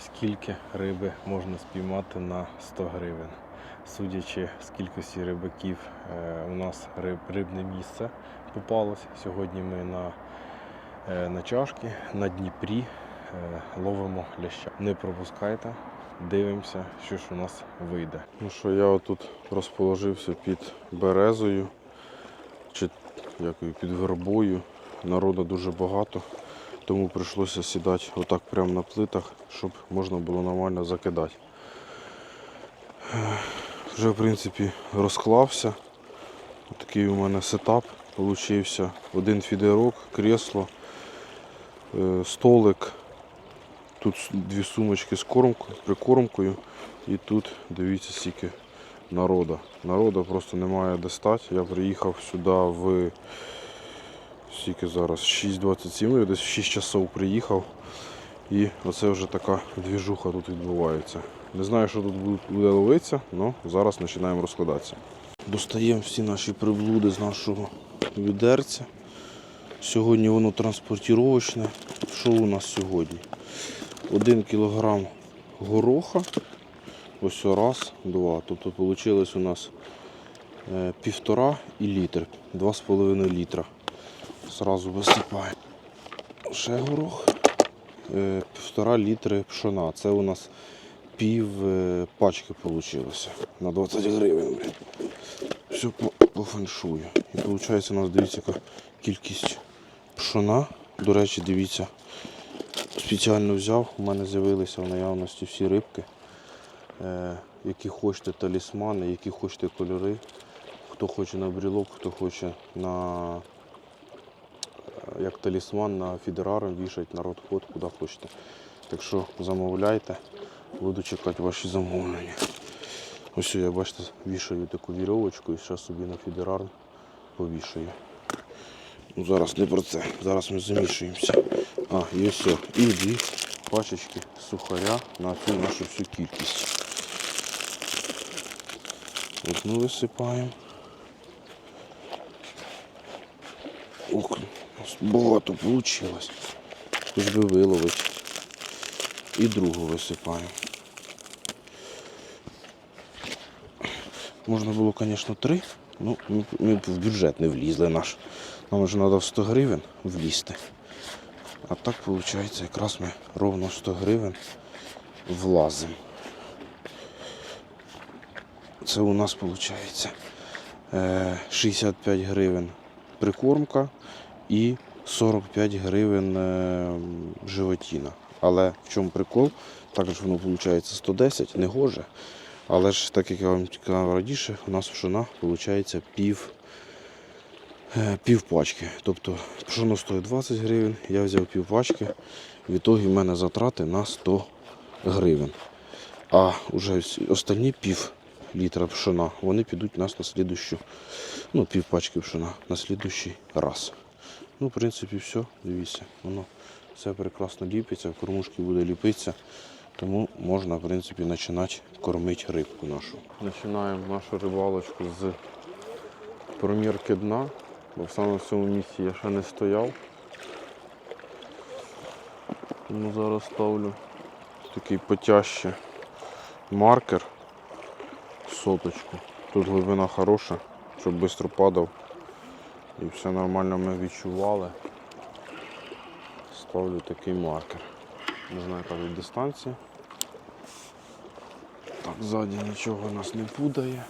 скільки риби можна спіймати на 100 гривень. Судячи з кількості рибаків, е, у нас риб, рибне місце попалось. Сьогодні ми на, е, на чашки на Дніпрі е, ловимо ляща. Не пропускайте, дивимося, що ж у нас вийде. Ну що, я отут розположився під березою, чи якою під вербою. Народу дуже багато, тому прийшлося сідати отак прямо на плитах, щоб можна було нормально закидати. Вже в принципі розклався. Такий у мене сетап получився. Один фідерок, кресло, е, столик. Тут дві сумочки з кормкою, прикормкою. І тут дивіться скільки народа. Народа просто немає де стати. Я приїхав сюди в скільки зараз 6.27, ну, я десь в 6 часов приїхав. І оце вже така двіжуха тут відбувається. Не знаю, що тут буде- ловитися, але зараз починаємо розкладатися. Достаємо всі наші приблуди з нашого відерця. Сьогодні воно транспортіровочне. Що у нас сьогодні? Один кілограм гороха. Ось раз, два. Тобто вийшло у нас е, півтора і літр. Два з половиною літра. Зразу висипаємо. Ще горох. Е, Півтора літри пшона. Це у нас пів е, пачки вийшло. На 20 гривень. Все по, феншую. І виходить у нас дивіться, яка кількість пшона. До речі, дивіться, спеціально взяв. У мене з'явилися в наявності всі рибки. Е, які хочете талісмани, які хочете кольори. Хто хоче на брілок, хто хоче на як талісман на фідераром вішать на родход, куди хочете. Так що замовляйте, буду чекати ваші замовлення. Ось я бачите, вішаю таку вірьовочку і зараз собі на фідерар повішаю. Ну, зараз не про це. Зараз ми замішуємося. А, і ось. І дві пачечки сухаря на цю нашу всю кількість. Одну висипаємо. Ох, у нас багато вийшло. Хоч би виловити. І другу висипаємо. Можна було, звісно, три. Ну, ми, в бюджет не влізли наш. Нам вже треба в 100 гривень влізти. А так виходить, якраз ми ровно 100 гривень влазимо. Це у нас виходить 65 гривень прикормка і 45 гривень е, животіна. Але в чому прикол? Також воно виходить 110, не гоже. Але ж, так як я вам казав раніше, у нас пшона виходить пів, е, пів пачки. Тобто пшоно стоїть 20 гривень, я взяв пів пачки. В ітогі в мене затрати на 100 гривень. А вже всі остальні пів літра пшона, вони підуть у нас на слідущу, ну, пів пачки пшона на слідущий раз. Ну, в принципі, все, дивіться, воно все прекрасно ліпиться, в кормушки буде ліпитися. Тому можна, в принципі, починати кормити рибку нашу. Починаємо нашу рибалочку з промірки дна, бо саме в цьому місці я ще не стояв. Тому зараз ставлю такий потяжче маркер соточку. Тут глибина хороша, щоб швидко падав. І все нормально ми відчували. Ставлю такий маркер. Не знаю, яка тут дистанція. Так, ззаді нічого нас не путає.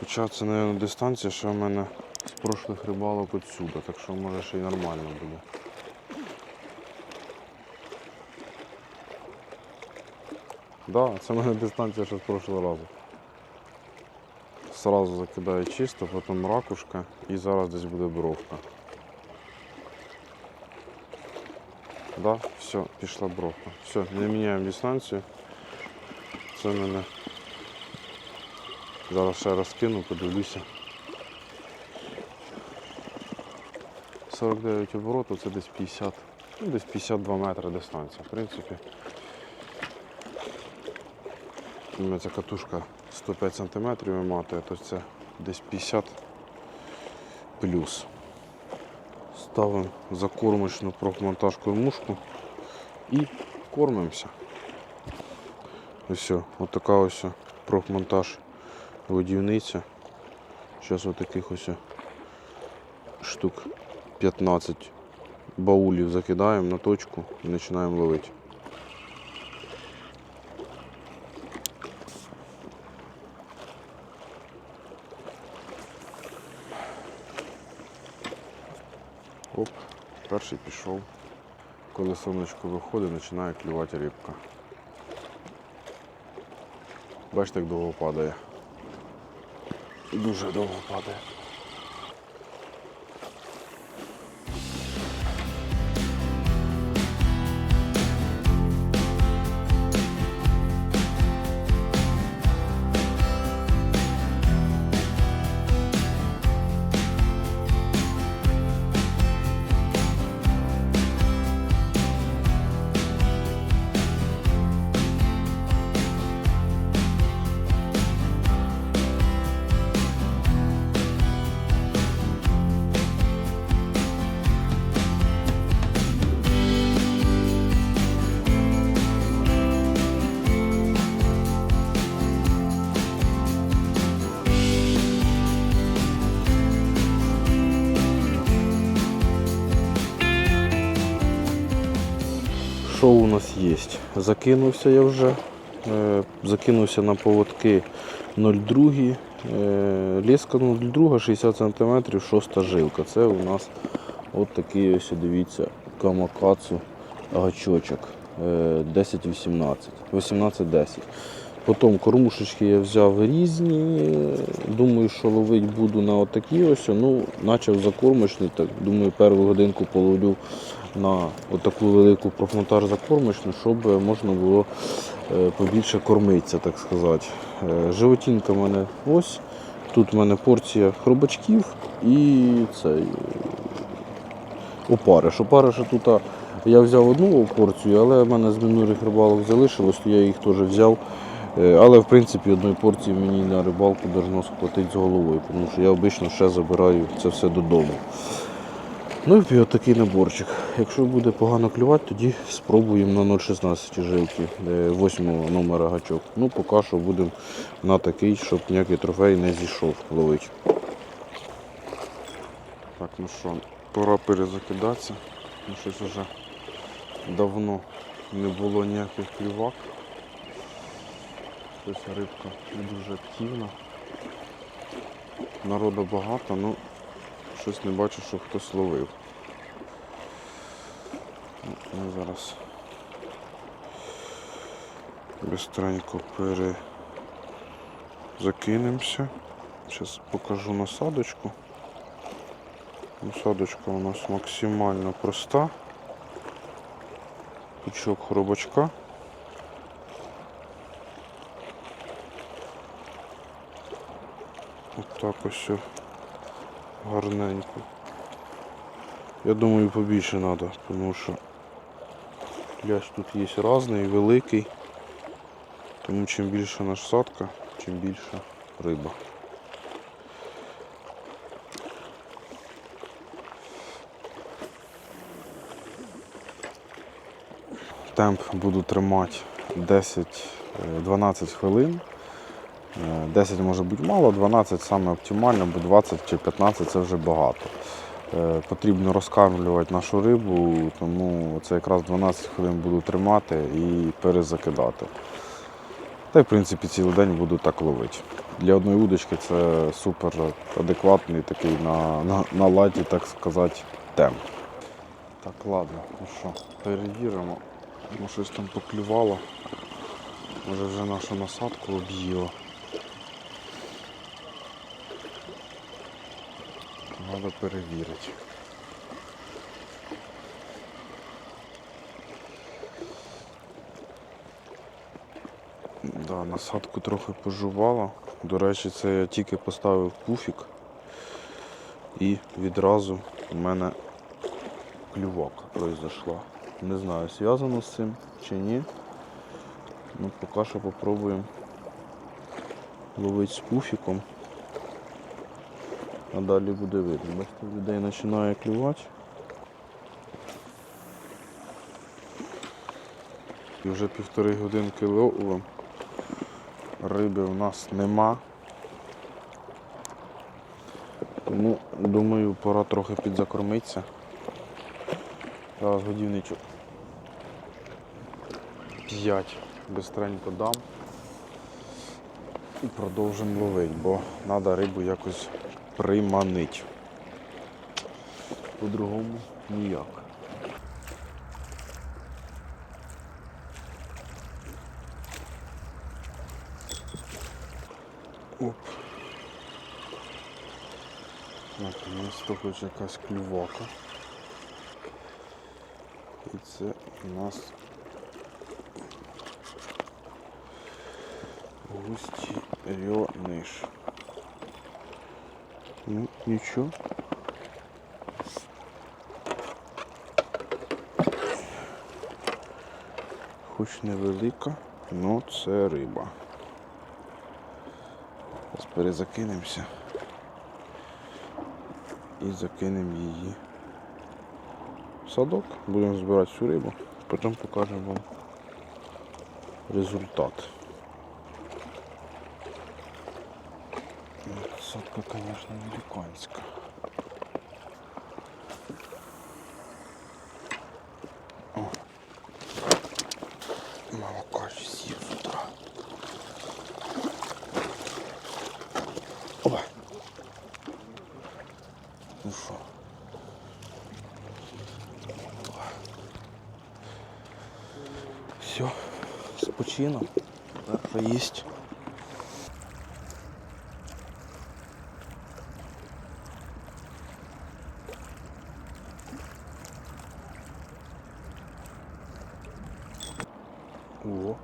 Хоча це, мабуть, дистанція, що в мене з прошлих рибалок отсюда, так що може ще й нормально буде. Да, це в мене дистанція ще з прошлого разу. Сразу закидаю чисто, потім ракушка і зараз десь буде бровка. Да, все, пішла бровка. Все, не міняємо дистанцію. Це мене. Зараз ще раз кину, подивлюся. 49 оборотів, це десь 50, ну десь 52 метри дистанція. В принципі. У ця катушка 105 см виматує, то це десь 50 плюс. ставимо закормочну профмонтаж кормушку і кормимося. Ось все, отака ось профмонтаж годівниця. Зараз отаких ось штук 15 баулів закидаємо на точку і починаємо ловити. Оп, перший пішов. Коли сонечко виходить, починає клювати рибка. Бачите, як довго падає. Дуже довго падає. Що у нас є? Закинувся я вже. Е, Закинувся на поводки 0,2. Е, Леска 0,2, 60 см, шоста жилка. Це у нас от такий ось, дивіться, камакацу гачочок. Е, 10-18, 18-10. Потім кормушечки я взяв різні. Думаю, що ловити буду на отакі ось. Ну, почав за кормочний, так думаю, першу годинку половлю на отаку велику профмонтаж за кормочну, щоб можна було е, побільше кормитися, так сказати. Е, Животінка в мене ось. Тут в мене порція хробачків і цей е, опариш. Тут я взяв одну порцію, але в мене з минулих рибалок залишилось, то я їх теж взяв. Але в принципі одної порції мені на рибалку должно схватити з головою, тому що я обично ще забираю це все додому. Ну і отакий наборчик. Якщо буде погано клювати, тоді спробуємо на 0,16 жилки 8 номера гачок. Ну поки що будемо на такий, щоб ніякий трофей не зійшов ловити. Так, ну що, пора перезакидатися. Ну, щось вже давно не було ніяких клювак. Щось рибка дуже активна. Народу багато, ну щось не бачу, що хтось ловив. Ну, Ми зараз бистренько перезакинемося. Зараз покажу насадочку. Насадочка у нас максимально проста. Пучок хробачка. Отак ось о, гарненько. Я думаю побільше треба, тому що пляж тут є різний, великий. Тому чим більша насадка, тим більша риба. Темп буду тримати 10-12 хвилин. Е, 10 може бути мало, 12 саме оптимально, бо 20 чи 15 це вже багато. Е, Потрібно розкармлювати нашу рибу, тому це якраз 12 хвилин буду тримати і перезакидати. Та й в принципі цілий день буду так ловити. Для одної удочки це супер адекватний такий на, на, на ладі, так сказати, темп. Так, ладно, ну що, перевіримо. Ну, щось там поклювало. Може вже нашу насадку об'їло. Треба перевірити. Да, насадку трохи пожувала. До речі, це я тільки поставив пуфік і відразу в мене клювака произошла. Не знаю, зв'язано з цим чи ні. Ну, поки що попробуємо ловити з пуфіком. А далі буде видно. Бачите, людей починає клювати. І вже півтори годинки лову. Риби у нас нема. Тому думаю пора трохи підзакормитися. Зараз годівничок. П'ять. Бистренько дам і продовжимо ловити, бо треба рибу якось приманити. По-другому ніяк. Оп. Наконець-то хоч якась клювака. І це у нас густі рьониш. Ну, нічого. Хоч невелика, але це риба. Зараз перезакинемося і закинемо її в садок. Будемо збирати всю рибу, потім покажемо вам результат. Садка, конечно, великанська. О. Мама каші з'їв з утра. Опа. Ну що? Все, спочинок. Перша їсть. О.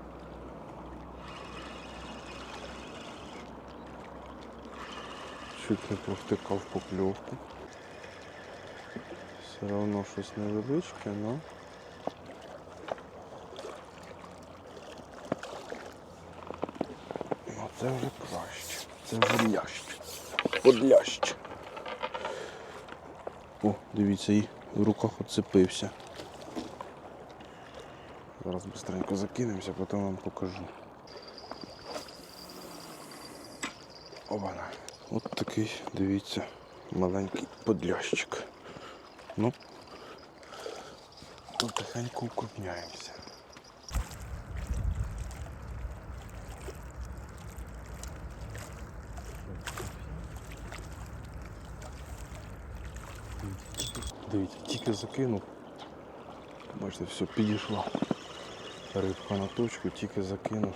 Чуть не повтикав покльовку. Все одно щось невеличке, але. Ну це вже краще. Це вже лящ. Подлящ. О, дивіться, і в руках оцепився. Зараз быстренько закинемося, потім вам покажу. Обана. От такий, дивіться, маленький подлящик. Ну, потихеньку укрупняємося. Дивіться, тільки закинув. Бачите, все, підійшла. Рибка на точку, тільки закинув.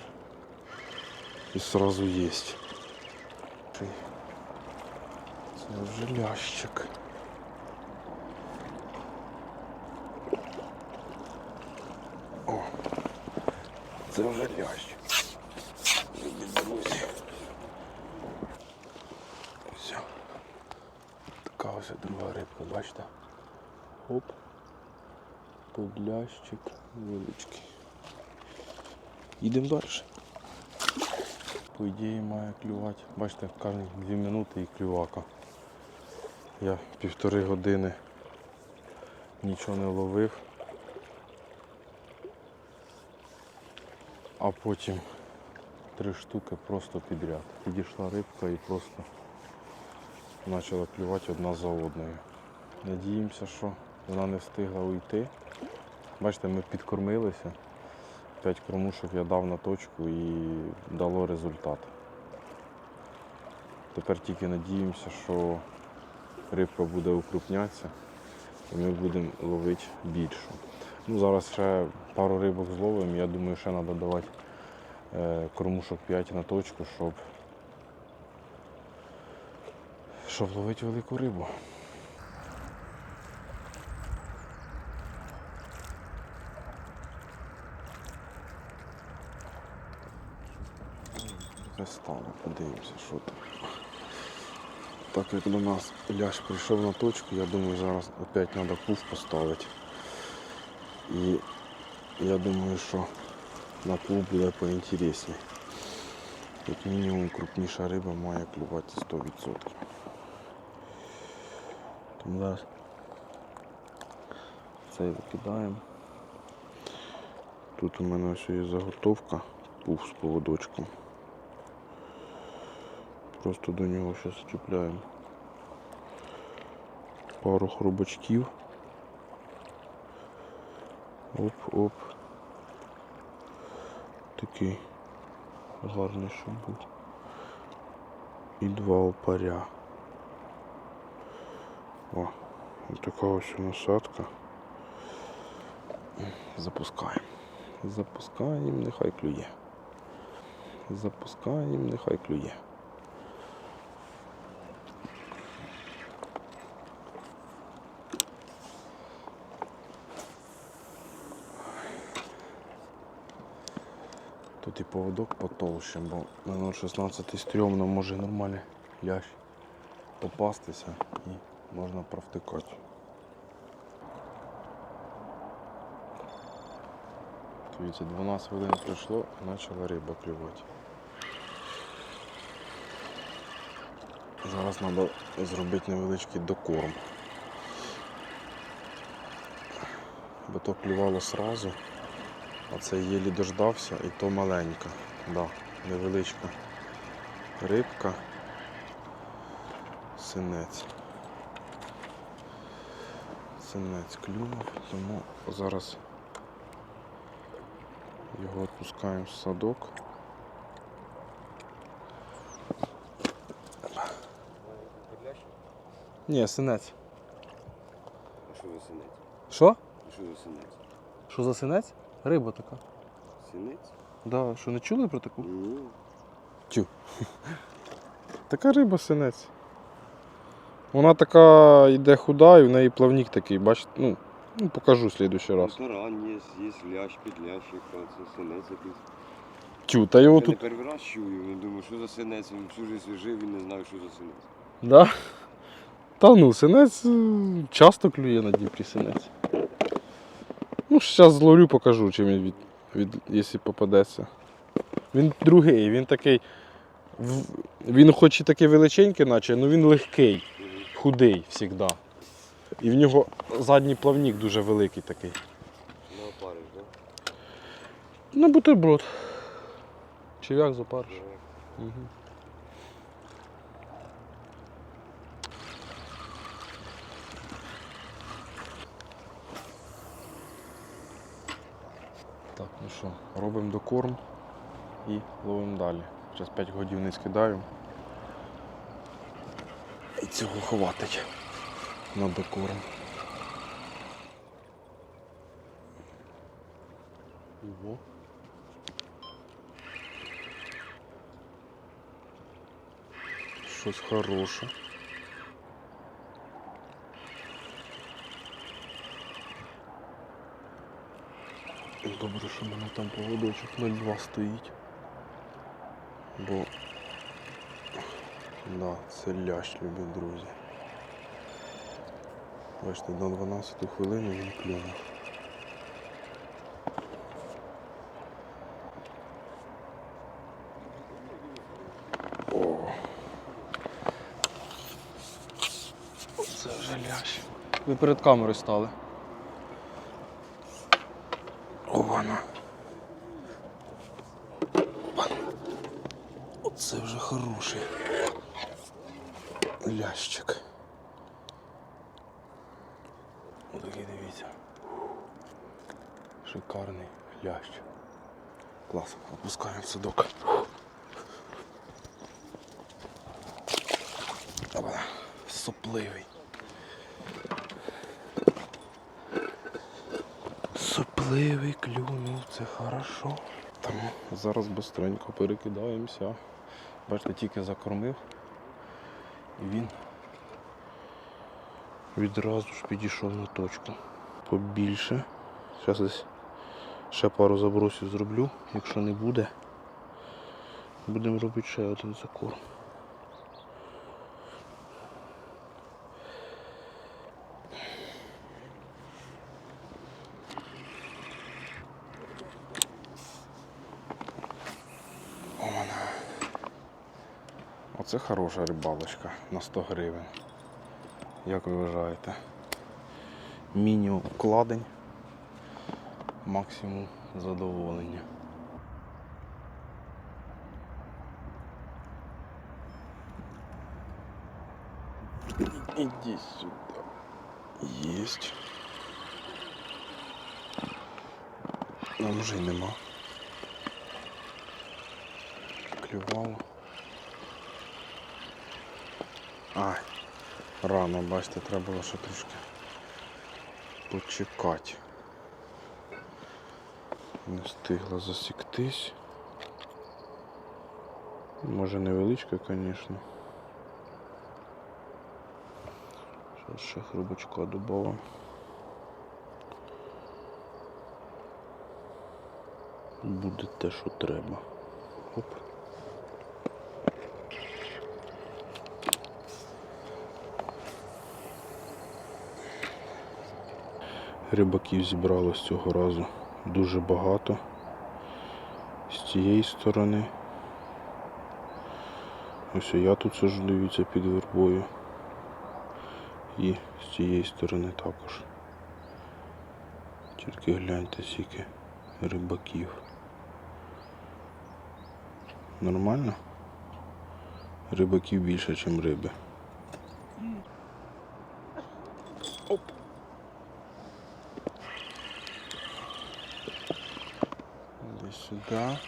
І сразу єсть. Це вже лящик. О, це вже лящ. Любі друзі. Все. Така ось друга рибка, бачите? Оп. Тут лящик величкий. Їдемо далі. По ідеї має клювати. Бачите, кожні 2 минути і клювака. Я півтори години нічого не ловив. А потім три штуки просто підряд. Підійшла рибка і просто почала клювати одна за одною. Надіємося, що вона не встигла уйти. Бачите, ми підкормилися. П'ять кормушок я дав на точку і дало результат. Тепер тільки надіємося, що рибка буде укрупнятися і ми будемо ловити більшу. Ну, зараз ще пару рибок зловимо, я думаю, ще треба давати е, кормушок 5 на точку, щоб, щоб ловити велику рибу. Перестало, подивимося, що там. Так як до нас ляж прийшов на точку, я думаю, зараз опять треба пуф поставити. І я думаю, що на пуф буде поінтересніше. Як мінімум крупніша риба має клювати 100%. Тому зараз цей викидаємо. Тут у мене ось є заготовка, пуф з поводочком. Просто до нього зараз чіпляємо пару хробачків. Оп-оп. Такий гарний, щоб був. І два опаря. О, ось така ось насадка. Запускаємо. Запускаємо, нехай клює. Запускаємо, нехай клює. Тут і поводок потолще, бо на 0,16 стрьомно може нормальний лящ попастися і можна провтикати. Дивіться, 12 хвилин пройшло почала риба клювати. Зараз треба зробити невеличкий докорм. Бо то клювало сразу, а це єлі дождався і то маленька. Да, невеличка рибка. Синець. Синець клюнув, тому зараз його відпускаємо в садок. Ні, синець. А що за синець? Що? А що за синець? Що за синець? Риба така. Синець? Да, що не чули про таку? Ні. Тю. Така риба синець. Вона така йде худа і в неї плавник такий, бачите, ну, ну покажу в следующий раз. Таран є, є лящ, підлящ, це синець якийсь. Тю, та його Я не тут. перший раз чую, я думаю, що за синець, він всю життя жив і не знаю, що за синець. Да? Та ну, синець е, часто клює на Дніпрі синець. Ну, зараз зловлю, покажу, чим він від, від, якщо попадеться. Він другий, він такий. Він хоч і такий величенький, наче, але він легкий, худий завжди. І в нього задній плавник дуже великий такий. На опариш, так? На бутерброд. Черв'як запариш. Угу. Так, ну що, робимо докорм і ловимо далі. Зараз 5 годів не скидаю. І цього хватить на докорм. Ого. Щось хороше. Добре, що в мене там поводочок 0,2 стоїть. Бо да, це лящ, любі друзі. Бачите, на 12 хвилину він клюнув. Це вже лящ. Ви перед камерою стали. Ована. Оце вже хороший лящик. Отакий дивіться. Шикарний лящ. Клас. Опускаємо в садок. Опа. Сопливий. Сопливий клюнув, це хорошо. Тому быстренько перекидаємося. Бачите, тільки закормив. І він відразу ж підійшов на точку. Побільше. Зараз десь ще пару забросів зроблю. Якщо не буде, будемо робити ще один закорм. Оце хороша рибалочка на 100 гривень. Як ви вважаєте? Мінімум вкладень, максимум задоволення. Иди сюда. Есть. Нам вже й нема. Клювало. Ай, рано, бачите, треба було ще трошки почекати. Не встигла засіктись. Може невеличка, звісно. Зараз ще хрубочка добавимо. Буде те, що треба. Оп. Рибаків зібралось цього разу дуже багато. З цієї сторони. Ось я тут сижу, дивіться, під вербою. І з цієї сторони також. Тільки гляньте скільки рибаків. Нормально? Рибаків більше, ніж риби. Оп. Сюди.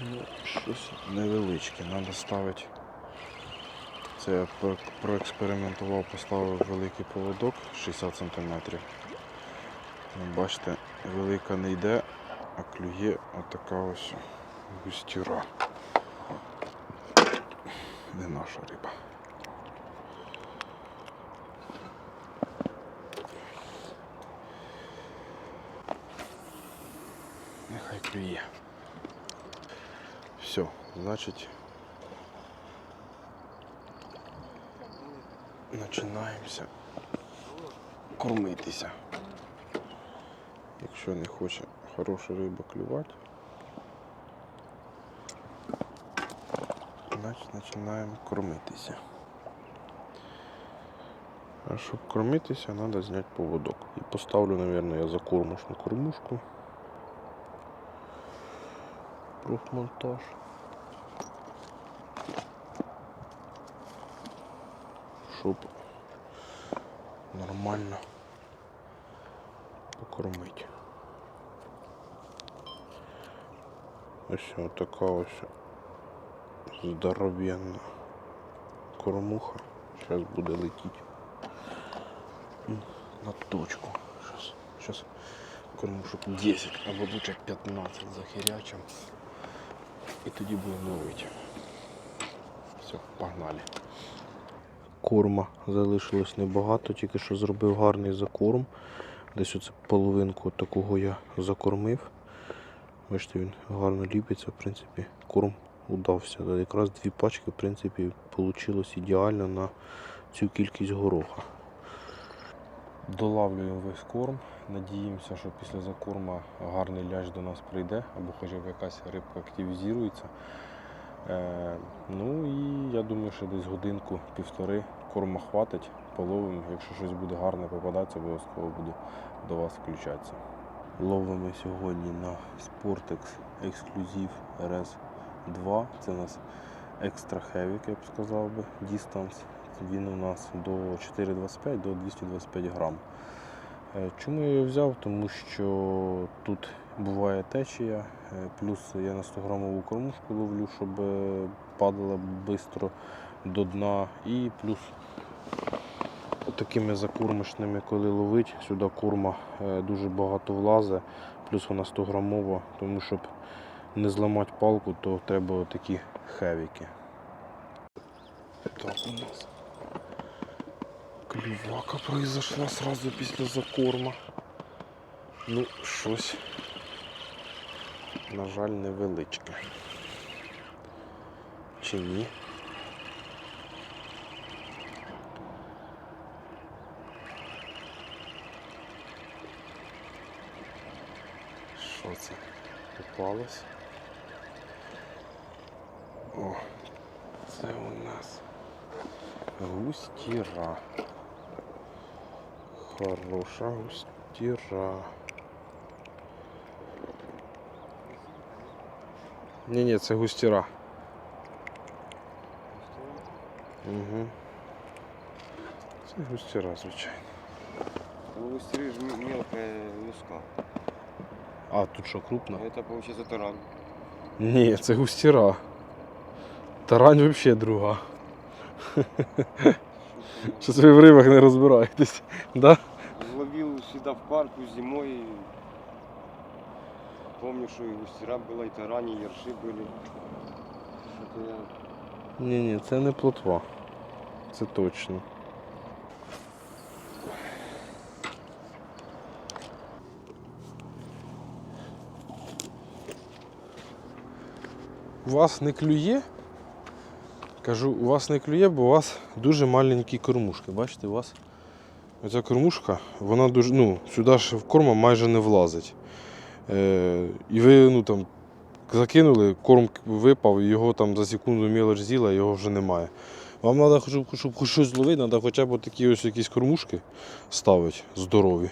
Ну, щось невеличке, треба ставити. Це я проекспериментував, поставив великий поводок 60 см. Ну, бачите, велика не йде, а клює отака ось густіра. Не наша риба. Нехай клює. Все, значить. Починаємося кормитися. Якщо не хоче хороша риба клювати, значить починаємо кормитися. А щоб кормитися, треба зняти поводок. І поставлю, мабуть, я за закормушну кормушку. Профмонтаж. Щоб нормально покормити. Ось така ось здоровенна кормуха. Зараз буде летіти на точку. Зараз, кормушок 10 або лучше 15 захерячим. І тоді будемо ловити. Все, погнали. Корма залишилось небагато, тільки що зробив гарний закорм. Десь оце половинку такого я закормив. Бачите, він гарно ліпиться, в принципі, корм удався. Якраз дві пачки, в принципі, вийшло ідеально на цю кількість гороха. Долавлюємо весь корм. Надіємося, що після закорма гарний ляж до нас прийде, або хоча б якась рибка активізується. Е, ну і я думаю, що десь годинку-півтори корма хватить, половимо. Якщо щось буде гарне попадатися, обов'язково буду до вас включатися. Ловимо сьогодні на Sportex Exclusive RS2. Це у нас екстра хевік, я б сказав би, Distance. Він у нас до 4,25 до 225 грам. Е, Чому я його взяв? Тому що тут буває течія, е, плюс я на 100 грамову кормушку ловлю, щоб е, падала швидко до дна. І плюс такими закормочними, коли ловить, сюди корма дуже багато влазить, плюс вона 100 грамова, тому щоб не зламати палку, то треба такі хевіки. Так у нас клювака произошла сразу після закорма. Ну, щось, на жаль, невеличке. Чи ні? Що це? Попалось? О, це у нас густіра. Хороша густіра. Ні, ні, це густіра. Угу. Це густіра, звичайно. Ну, густеры же м- луска. А, тут що, крупна? Это получается таран. Ні, це густіра. Тарань взагалі друга. Щось ви в рибах не розбираєтесь. Да? Всегда в парку зимой. Помню, что и густера была, и тарани, и ерши были. Что-то я... Ні, ні, це не плотва. Це точно. У вас не клює? Кажу, у вас не клює, бо у вас дуже маленькі кормушки. Бачите, у вас оця кормушка, вона дуже, ну, сюди ж в корма майже не влазить. Е, і ви ну, там, закинули, корм випав, його там за секунду мілоч з'їла, його вже немає. Вам треба, щоб, щоб щось зловити, треба хоча б такі ось якісь кормушки ставити здорові.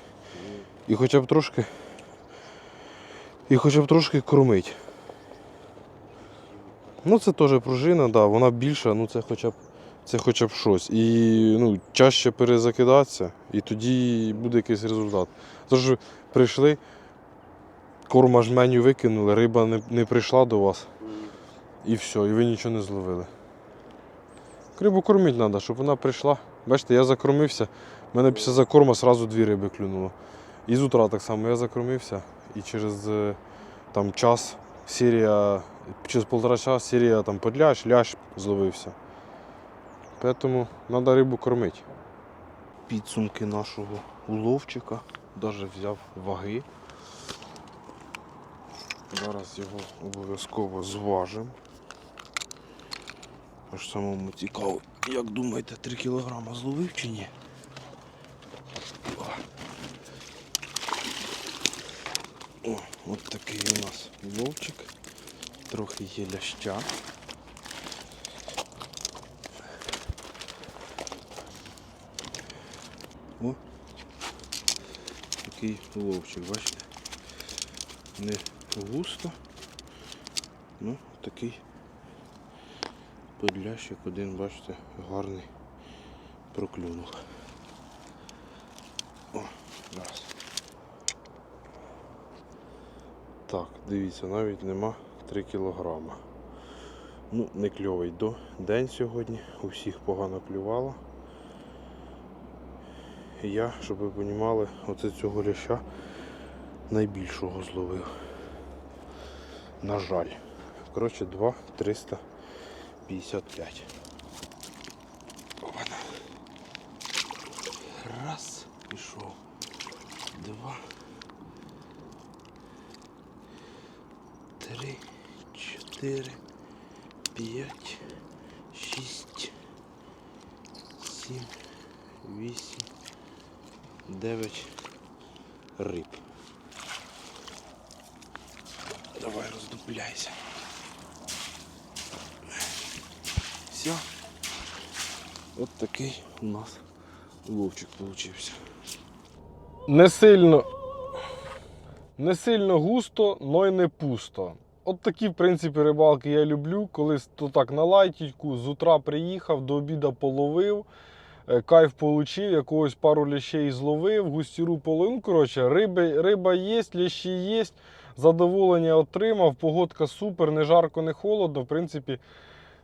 І хоча б трошки. І хоча б трошки кормить. Ну це теж пружина, да, вона більша, ну це хоча б це хоча б щось. І ну, чаще перезакидатися, і тоді буде якийсь результат. Тож прийшли, корма жменю викинули, риба не, не прийшла до вас, і все, і ви нічого не зловили. Рибу кормити треба, щоб вона прийшла. Бачите, я закормився. в мене після закорму одразу дві риби клюнуло. І з утра так само я закормився. І через е, там, час серія, через полтора часа серія там подляш, ляш зловився. Тому треба рибу кормити. Підсумки нашого уловчика. Навіть взяв ваги. Зараз його обов'язково зважимо. Аж самому цікаво, як думаєте, 3 кілограма зловив чи ні? О, от такий у нас вовчик. Трохи є ляща. О, такий вовчик, бачите? Не густо, ну такий подлящик один, бачите, гарний проклюнув. О, зараз. Так, дивіться, навіть нема 3 кілограма. Ну, не кльовий до день сьогодні, у всіх погано клювало. Я, щоб ви розуміли, оце цього ляща найбільшого зловив. На жаль. Коротше, 2 355. Опана. Раз, пішов. Два. Три, чотири, п'ять, 29 риб. Давай роздупляйся. Все. От такий у нас ловчик получився. Не сильно, не сильно густо, но й не пусто. От такі, в принципі, рибалки я люблю, коли то так на лайтіку, з утра приїхав, до обіда половив кайф получив, якогось пару лящей зловив, густіру половив. Ну, коротше, риби, риба є, лящі є, задоволення отримав, погодка супер, не жарко, не холодно. В принципі,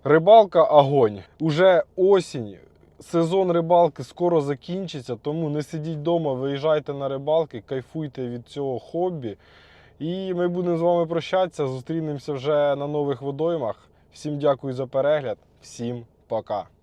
рибалка огонь. Уже осінь. Сезон рибалки скоро закінчиться, тому не сидіть вдома, виїжджайте на рибалки, кайфуйте від цього хобі. І ми будемо з вами прощатися. Зустрінемося вже на нових водоймах. Всім дякую за перегляд, всім пока.